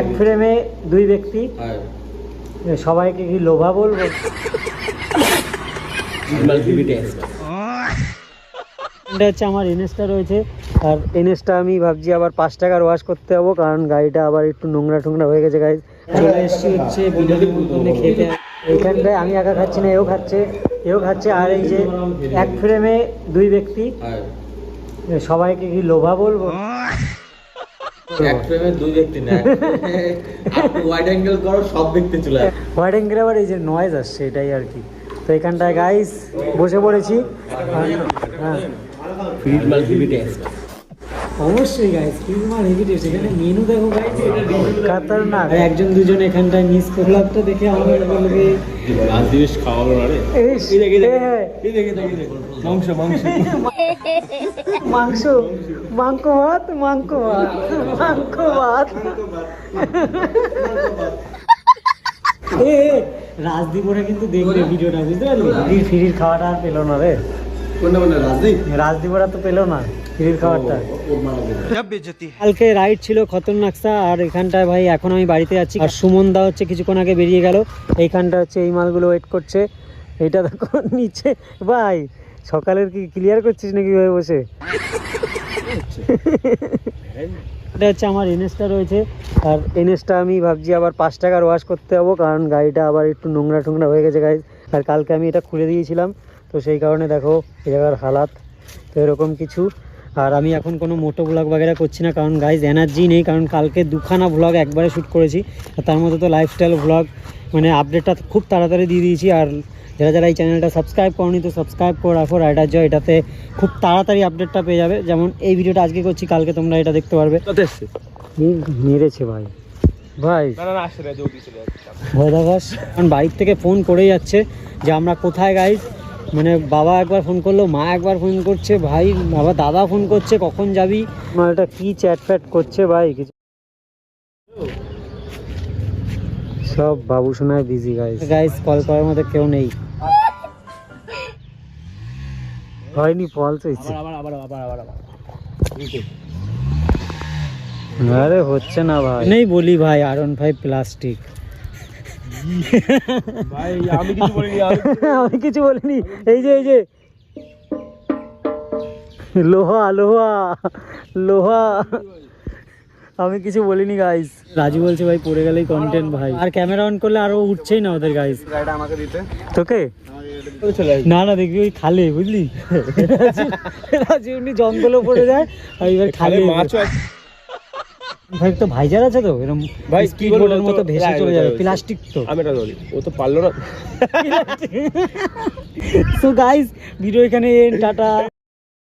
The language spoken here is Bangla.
এক ফ্রেমে দুই ব্যক্তি। সবাইকে কি লোভা বলব? এটা হচ্ছে আমার এনএসটা রয়েছে। আর এনএসটা আমি ভাবছি আবার পাঁচ টাকার ওয়াশ করতে যাব কারণ গাড়িটা আবার একটু নোংরা টোংরা হয়ে গেছে গাড়ি চলে এসছি হচ্ছে খেতে। এইখানটায় আমি একা খাচ্ছি না এও খাচ্ছে এও খাচ্ছে। আর এই যে এক ফ্রেমে দুই ব্যক্তি। সবাইকে কি লোভা বলব? এক ফ্রেমে দুই ব্যক্তি না ওয়াইড অ্যাঙ্গেল করো সব ব্যক্তি চলে আসে। হোয়াইট অ্যাঙ্গেল আবার এই যে নয়েজ আসছে এটাই আর কি। তো এখানটায় গাইস বসে পড়েছি। হ্যাঁ ফিড মাল টেস্ট অবশ্যই গাইস কিউমার হেভি টেস্ট এখানে মেনু দেখো গাইস খাতারনাক একজন দুজন এখানটায় মিস করলামটা দেখে আমাদের বলবে। লাস্ট দিবস খাওয়ালো না রে ইস, এ, হ্যাঁ, মাংস মাংস। মাংস মাংস ভাত মাংস ভাত মাংস ভাত। এ রাজদীপরা কিন্তু দেখবে ভিডিওটা বুঝতে পারলি? ফিরির ফিরির খাওয়াটা আর পেল না রে। কোনটা মানে রাজদীপ? রাজদীপরা তো পেল না। ফিরির খাবারটা। কালকে রাইড ছিল খতরনাকসা আর এখানটায় ভাই এখন আমি বাড়িতে যাচ্ছি আর সুমন দা হচ্ছে কিছুক্ষণ আগে বেরিয়ে গেল। এইখানটা হচ্ছে এই মালগুলো ওয়েট করছে। এইটা দেখো নিচে। ভাই সকালের কি ক্লিয়ার করছিস নাকি ভাই বসে? এটা হচ্ছে আমার এনএসটা রয়েছে। আর এনএসটা আমি ভাবছি আবার পাঁচ টাকার ওয়াশ করতে যাব কারণ গাড়িটা আবার একটু নোংরা টোংরা হয়ে গেছে গাড়ি আর কালকে আমি এটা খুলে দিয়েছিলাম। তো সেই কারণে দেখো এই জায়গার হালাত। তো এরকম কিছু। আর আমি এখন কোনো মোটো ব্লগ বাগেরা করছি না কারণ গাইজ এনার্জি নেই কারণ কালকে দুখানা ব্লগ একবারে শ্যুট করেছি আর তার মধ্যে তো লাইফস্টাইল ব্লগ মানে আপডেটটা খুব তাড়াতাড়ি দিয়ে দিয়েছি আর যারা যারা এই চ্যানেলটা সাবস্ক্রাইব করনি তো সাবস্ক্রাইব করে রাখো রাইডার জয় এটাতে খুব তাড়াতাড়ি আপডেটটা পেয়ে যাবে যেমন এই ভিডিওটা আজকে করছি কালকে তোমরা এটা দেখতে পারবে। মেরেছে ভাই। ভাই। ভয় দেখাস। কারণ বাইক থেকে ফোন করে যাচ্ছে যে আমরা কোথায় গাইজ মানে বাবা একবার ফোন করল মা একবার ফোন করছে ভাই বাবা দাদা ফোন করছে কখন যাবি? মালটা কি চ্যাট ফ্যাট করছে ভাই? কিছু সব বাবু শোনায় বিজি গাইজ গাইজ কল করার মধ্যে কেউ নেই। হয়নি ফলস হয়েছে আবার আবার আবার আবার আবার আরে হচ্ছে না ভাই। নেই বলি ভাই আরন ভাই প্লাস্টিক আমি কিছু বলিনি আমি কিছু বলিনি। এই যে এই যে। লোহা লোহা লোহা। আমি কিছু বলিনি গাইস রাজু বলছে ভাই পড়ে গেলেই কন্টেন্ট ভাই। আর ক্যামেরা অন করলে আরও উঠছেই না ওদের গাইস আমাকে দিতে। তোকে? না না দেখবি ওই খালে বুঝলি? রাজু এমনি জঙ্গলে পড়ে যায় আর এবার খালে মাছও আছে। ভাই তো ভাইজার আছে তো? এরকম ভাই, কি বলার মতো ভেসে চলে যাবে প্লাস্টিক তো। আমি এটা ধরি ও তো পারল না। সো গাইস ভিডিও এখানে টাটা।